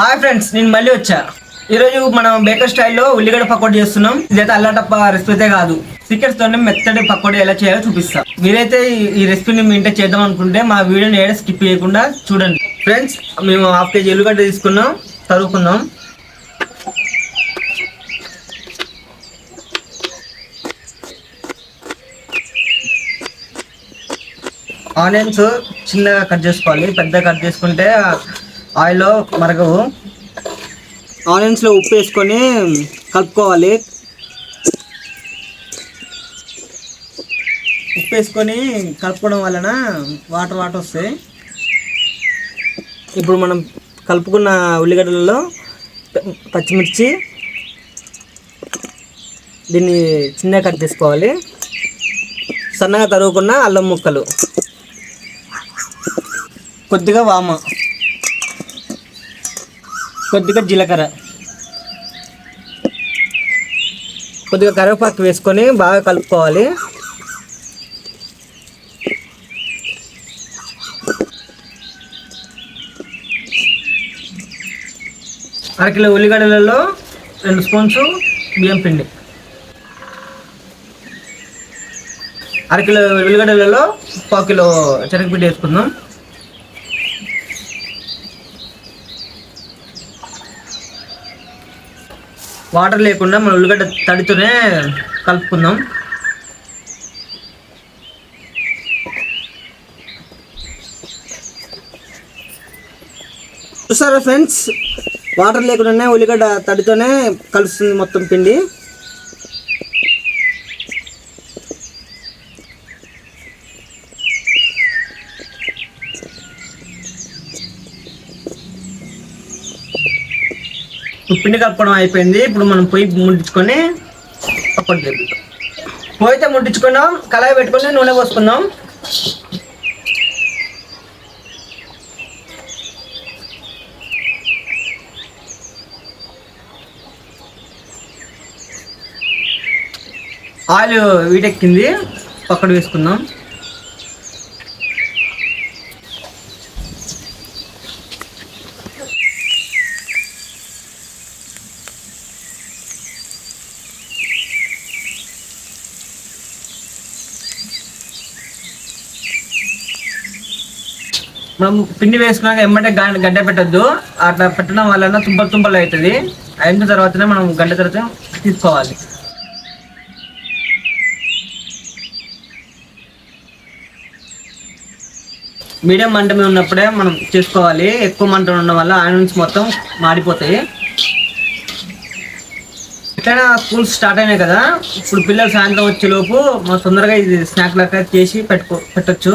Hi friends నేను మళ్ళీ వచ్చా. ఈరోజు మనం బేకర్ స్టైల్లో ఉల్లిగడ్డ పకోడీ చేస్తున్నాం. ఇదైతే అల్లాటప్ప రెసిపీ అయితే కాదు. చికెన్స్ తోనే పకోడీ ఎలా చేయాలో చూపిస్తాం. మీరైతే ఈ- రెసిపీని మీ ఇంటే చేద్దాం అనుకుంటే మా వీడియోని ఏడ స్కిప్ చేయకుండా చూడండి. ఫ్రెండ్స్ మేము హాఫ్ కేజీ ఉల్లిగడ్డ తీసుకున్నాం. తరుపుకుందాం. ఆనియన్స్ చిన్నగా కట్ చేసుకోవాలి. పెద్దగా కట్ చేసుకుంటే ఆయిల్లో మరగవు. ఆనియన్స్లో ఉప్పు వేసుకొని కలుపుకోవాలి. ఉప్పు వేసుకొని కలుపుకోవడం వలన వాటర్ వాటర్ వస్తాయి. ఇప్పుడు మనం కలుపుకున్న ఉల్లిగడ్డలలో పచ్చిమిర్చి దీన్ని చిన్నగా కట్ చేసుకోవాలి. సన్నగా తరుగుకున్న అల్లం ముక్కలు. కొద్దిగా వామ. కొద్దిగా జీలకర్ర. కొద్దిగా కరివేపాకు వేసుకొని బాగా కలుపుకోవాలి. అరకిలో ఉల్లిగడ్డలలో రెండు స్పూన్స్ బియ్యం పిండి. అరకిలో ఉల్లిగడ్డలలో పావు కిలో శనగపిండి వేసుకుందాం. వాటర్ లేకుండా మన ఉల్లిగడ్డ తడితోనే కలుపుకుందాం. చూసారా ఫ్రెండ్స్? వాటర్ లేకుండానే ఉల్లిగడ్డ తడితోనే కలుస్తుంది మొత్తం పిండి. పిండి కప్పడం అయిపోయింది. ఇప్పుడు మనం పొయ్యి ముట్టించుకొని పక్కన తెప్పుతాం పొయ్యి అయితే ముట్టించుకున్నాం కళాయి పెట్టుకుని నూనె పోసుకుందాం. ఆయిల్ వీటెక్కింది పక్కన వేసుకుందాం. మనం పిండి వేసుకున్నాక ఎమ్మటే గడ్డ పెట్టద్దు. అట్లా పెట్టడం వలన తుంపలు తుంపలు అవుతుంది అయిన తర్వాతనే మనం గడ్డ తర్వాత తీసుకోవాలి. మీడియం మంట మీద ఉన్నప్పుడే మనం చేసుకోవాలి. ఎక్కువ మంట ఉండడం వల్ల ఆనియన్స్ మొత్తం మాడిపోతాయి. ఎట్లయినా స్కూల్స్ స్టార్ట్ అయినాయి కదా ఇప్పుడు పిల్లలు సాయంత్రం వచ్చేలోపు మనం తొందరగా ఇది స్నాక్ లాగా చేసి పెట్టుకో పెట్టచ్చు.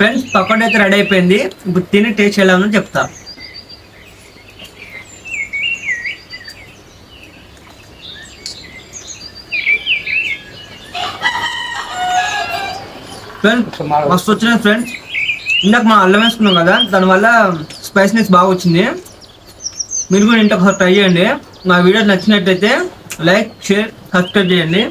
ఫ్రెండ్స్ పకోడీ అయితే రెడీ అయిపోయింది. ఇప్పుడు తిని టేస్ట్ ఎలా ఉందో చెప్తా. ఫ్రెండ్స్ మస్తు వచ్చినాయి ఫ్రెండ్స్ ఇందాక మనం అల్లం వేసుకున్నాం కదా దానివల్ల స్పైసీనెస్ బాగా వచ్చింది. మీరు కూడా ఇంట్లో ఒకసారి ట్రై చేయండి. మా వీడియో నచ్చినట్టయితే లైక్ షేర్ సబ్స్క్రైబ్ చేయండి.